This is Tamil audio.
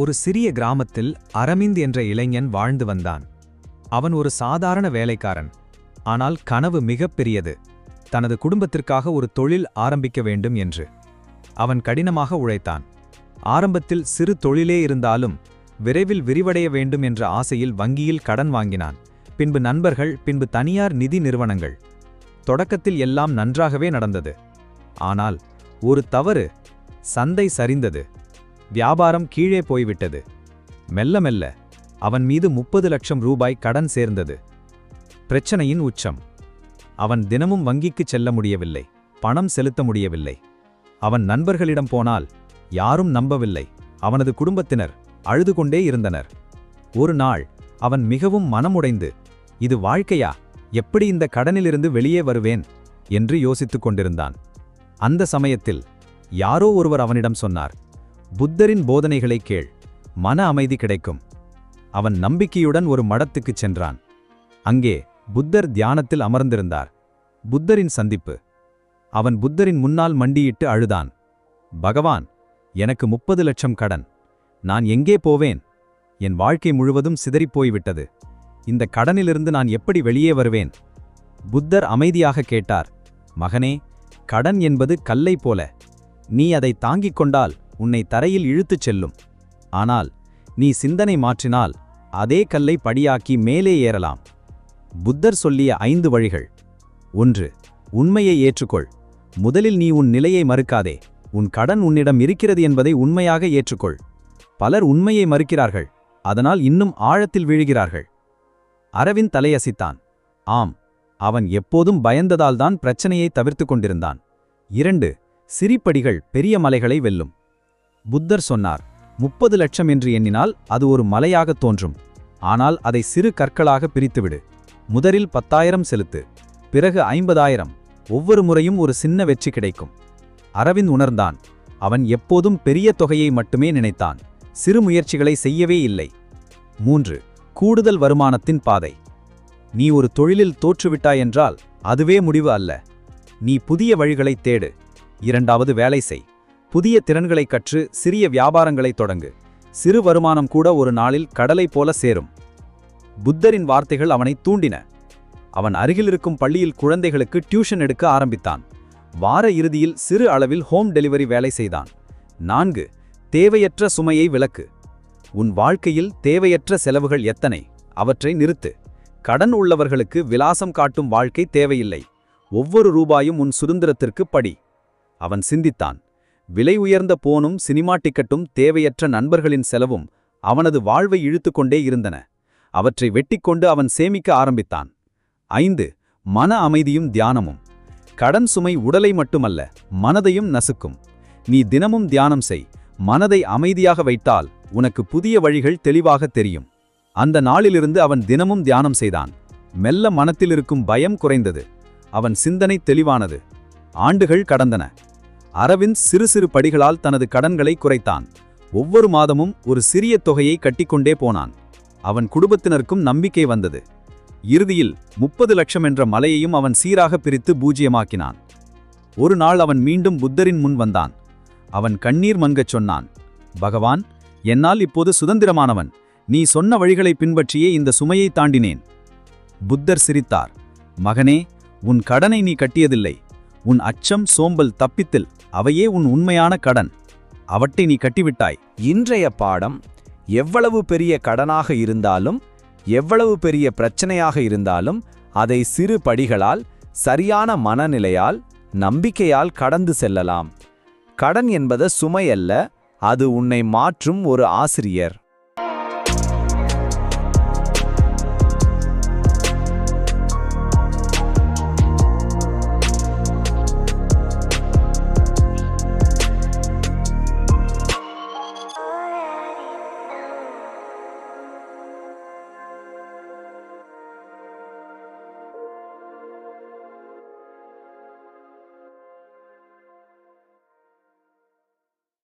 ஒரு சிறிய கிராமத்தில் அரவிந்த் என்ற இளைஞன் வாழ்ந்து வந்தான். அவன் ஒரு சாதாரண வேலைக்காரன். ஆனால் கனவு மிகப்பெரியது தனது குடும்பத்திற்காக ஒரு தொழில் ஆரம்பிக்க வேண்டும் என்று. அவன் கடினமாக உழைத்தான். ஆரம்பத்தில் சிறு தொழிலே இருந்தாலும் விரைவில் விரிவடைய வேண்டும் என்ற ஆசையில் வங்கியில் கடன் வாங்கினான். பின்பு நண்பர்கள் பின்பு தனியார் நிதி நிறுவனங்கள். தொடக்கத்தில் எல்லாம் நன்றாகவே நடந்தது. ஆனால் ஒரு தவறு சந்தை சரிந்தது. வியாபாரம் கீழே போய்விட்டது. மெல்ல மெல்ல அவன் மீது முப்பது லட்சம் ரூபாய் கடன் சேர்ந்தது. பிரச்சனையின் உச்சம். அவன் தினமும் வங்கிக்குச் செல்ல முடியவில்லை. பணம் செலுத்த முடியவில்லை. அவன் நண்பர்களிடம் போனால் யாரும் நம்பவில்லை. அவனது குடும்பத்தினர் அழுது கொண்டே இருந்தனர். ஒரு நாள் அவன் மிகவும் மனமுடைந்து இது வாழ்க்கையா? எப்படி இந்த கடனிலிருந்து வெளியே வருவேன்? என்று யோசித்துக் கொண்டிருந்தான். அந்த சமயத்தில் யாரோ ஒருவர் அவனிடம் சொன்னார் புத்தரின் போதனைகளை கேள். மன அமைதி கிடைக்கும். அவன் நம்பிக்கையுடன் ஒரு மடத்துக்குச் சென்றான். அங்கே புத்தர் தியானத்தில் அமர்ந்திருந்தார். புத்தரின் சந்திப்பு. அவன் புத்தரின் முன்னால் மண்டியிட்டு அழுதான். பகவான் எனக்கு முப்பது லட்சம் கடன். நான் எங்கே போவேன்? என் வாழ்க்கை முழுவதும் சிதறிப்போய்விட்டது இந்த கடனிலிருந்து நான் எப்படி வெளியே வருவேன்? புத்தர் அமைதியாக கேட்டார். மகனே கடன் என்பது கல்லை போல. நீ அதை தாங்கிக் கொண்டால் உன்னை தரையில் இழுத்துச் செல்லும். ஆனால் நீ சிந்தனை மாற்றினால் அதே கல்லை படியாக்கி மேலே ஏறலாம். புத்தர் சொல்லிய ஐந்து வழிகள். ஒன்று உண்மையை ஏற்றுக்கொள். முதலில் நீ உன் நிலையை மறுக்காதே. உன் கடன் உன்னிடம் இருக்கிறது என்பதை உண்மையாக ஏற்றுக்கொள். பலர் உண்மையை மறுக்கிறார்கள் அதனால் இன்னும் ஆழத்தில் விழுகிறார்கள். அரவிந்த் தலையசித்தான். ஆம் அவன் எப்போதும் பயந்ததால்தான் பிரச்சனையை தவிர்த்து கொண்டிருந்தான். இரண்டு சிரிப்படிகள் பெரிய மலைகளை வெல்லும். புத்தர் சொன்னார் முப்பது லட்சம் என்று எண்ணினால் அது ஒரு மலையாகத் தோன்றும். ஆனால் அதை சிறு கற்களாக பிரித்துவிடு. முதலில் பத்தாயிரம் செலுத்து. பிறகு ஐம்பதாயிரம். ஒவ்வொரு முறையும் ஒரு சின்ன வெற்றி கிடைக்கும். அரவிந்த் உணர்ந்தான். அவன் எப்போதும் பெரிய தொகையை மட்டுமே நினைத்தான். சிறு முயற்சிகளை செய்யவே இல்லை. மூன்று. கூடுதல் வருமானத்தின் பாதை. நீ ஒரு தொழிலில் தோற்றுவிட்டாயென்றால் அதுவே முடிவு அல்ல. நீ புதிய வழிகளைத் தேடு. இரண்டாவது வேலை செய். புதிய திறன்களை கற்று சிறிய வியாபாரங்களை தொடங்கு. சிறு வருமானம் கூட ஒரு நாளில் கடலை போல சேரும். புத்தரின் வார்த்தைகள் அவனை தூண்டின. அவன் அருகிலிருக்கும் பள்ளியில் குழந்தைகளுக்கு டியூஷன் எடுக்க ஆரம்பித்தான். வார இறுதியில் சிறு அளவில் ஹோம் டெலிவரி வேலை செய்தான். நான்கு தேவையற்ற சுமையை விலக்கு உன் வாழ்க்கையில் தேவையற்ற செலவுகள் எத்தனை? அவற்றை நிறுத்து. கடன் உள்ளவர்களுக்கு விலாசம் காட்டும் வாழ்க்கை தேவையில்லை. ஒவ்வொரு ரூபாயும் உன் சுதந்திரத்திற்கு படி. அவன் சிந்தித்தான். விலை உயர்ந்த போனும் சினிமா டிக்கெட்டும் தேவையற்ற நண்பர்களின் செலவும் அவனது வாழ்வை இழுத்துக்கொண்டே இருந்தன. அவற்றை வெட்டிக்கொண்டு அவன் சேமிக்க ஆரம்பித்தான். ஐந்து மன அமைதியும் தியானமும். கடன் சுமை உடலை மட்டுமல்ல மனதையும் நசுக்கும். நீ தினமும் தியானம் செய். மனதை அமைதியாக வைத்தால் உனக்கு புதிய வழிகள் தெளிவாக தெரியும். அந்த நாளிலிருந்து அவன் தினமும் தியானம் செய்தான். மெல்ல மனத்தில் இருக்கும் பயம் குறைந்தது. அவன் சிந்தனை தெளிவானது. ஆண்டுகள் கடந்தன. அரவிந்த் சிறு சிறு படிகளால் தனது கடன்களை குறைத்தான். ஒவ்வொரு மாதமும் ஒரு சிறிய தொகையை கட்டிக்கொண்டே போனான். அவன் குடும்பத்தினருக்கும் நம்பிக்கை வந்தது. இறுதியில் முப்பது லட்சம் என்ற மலையையும் அவன் சீராக பிரித்து பூஜ்யமாக்கினான். ஒரு நாள் அவன் மீண்டும் புத்தரின் முன் வந்தான். அவன் கண்ணீர் மங்கச் சொன்னான் பகவான் என்னால் இப்போது சுதந்திரமானவன். நீ சொன்ன வழிகளை பின்பற்றியே இந்த சுமையை தாண்டினேன். புத்தர் சிரித்தார் மகனே உன் கடனை நீ கட்டியதில்லை. உன் அச்சம் சோம்பல் தப்பித்தில். அவையே உன் உண்மையான கடன். அவற்றை நீ கட்டிவிட்டாய். இன்றைய பாடம் எவ்வளவு பெரிய கடனாக இருந்தாலும் எவ்வளவு பெரிய பிரச்சனையாக இருந்தாலும் அதை சிறு படிகளால் சரியான மனநிலையால் நம்பிக்கையால் கடந்து செல்லலாம். கடன் என்பது சுமையல்ல அது உன்னை மாற்றும் ஒரு ஆசிரியர்.